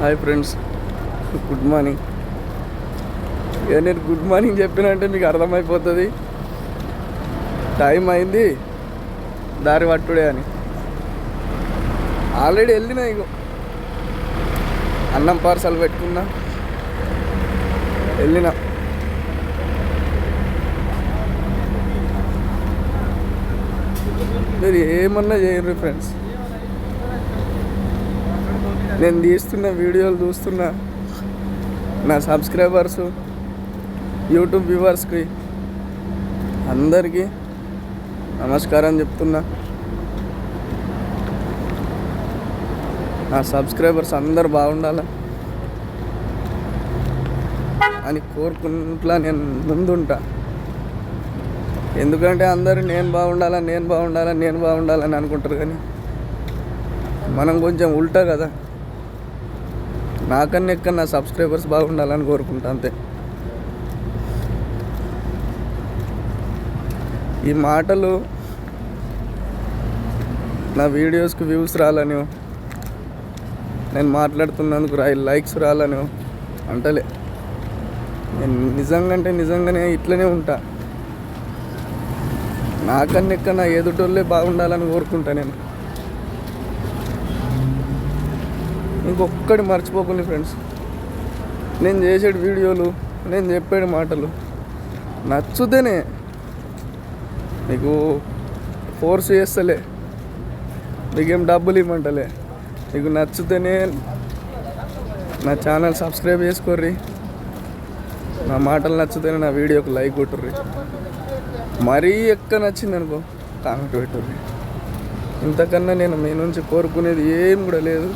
Hi friends good morning. ఇక నేను good morning చెప్పినంటే మీకు అర్థమైపోతుంది. టైం అయింది దారి పట్టుడే అని. ఆల్రెడీ వెళ్ళినా ఇగో. అన్నం పార్సల్ పెట్టుకున్నా వెళ్ళిన. మీరు ఏమన్నా చేయరు ఫ్రెండ్స్. నేను తీస్తున్న వీడియోలు చూస్తున్నా నా సబ్స్క్రైబర్స్ యూట్యూబ్ వ్యూవర్స్కి అందరికీ నమస్కారం చెప్తున్నా. నా సబ్స్క్రైబర్స్ అందరు బాగుండాలా అని కోరుకుంటా నేను ముందుంటా. ఎందుకంటే అందరూ నేను బాగుండాలా నేను బాగుండాలా నేను బాగుండాలని అనుకుంటారు కానీ మనం కొంచెం ఉల్టా కదా. నాకన్నా ఎక్కడ నా సబ్స్క్రైబర్స్ బాగుండాలని కోరుకుంటా అంతే. ఈ మాటలు నా వీడియోస్కి వ్యూస్ రాలని నేను మాట్లాడుతున్నందుకు రా లైక్స్ రాలని అంటలే. నేను నిజంగా అంటే నిజంగానే ఇట్లనే ఉంటా. నాకన్నా ఎక్కడ నా ఎదుటోళ్ళే బాగుండాలని కోరుకుంటా నేను. ఇంకొక్కటి మర్చిపోకండి ఫ్రెండ్స్. నేను చేసే వీడియోలు నేను చెప్పే మాటలు నచ్చుతేనే మీకు ఫోర్స్ చేస్తలే మీకేం డబ్బులు ఇవ్వమంటలే. మీకు నచ్చితేనే నా ఛానల్ సబ్స్క్రైబ్ చేసుకోర్రి. నా మాటలు నచ్చితేనే నా వీడియోకి లైక్ కొట్టుర్రి. మరీ ఎక్క నచ్చింది అనుకో కామెంట్ పెట్టుర్రి. ఇంతకన్నా నేను మీ నుంచి కోరుకునేది ఏం కూడా లేదు.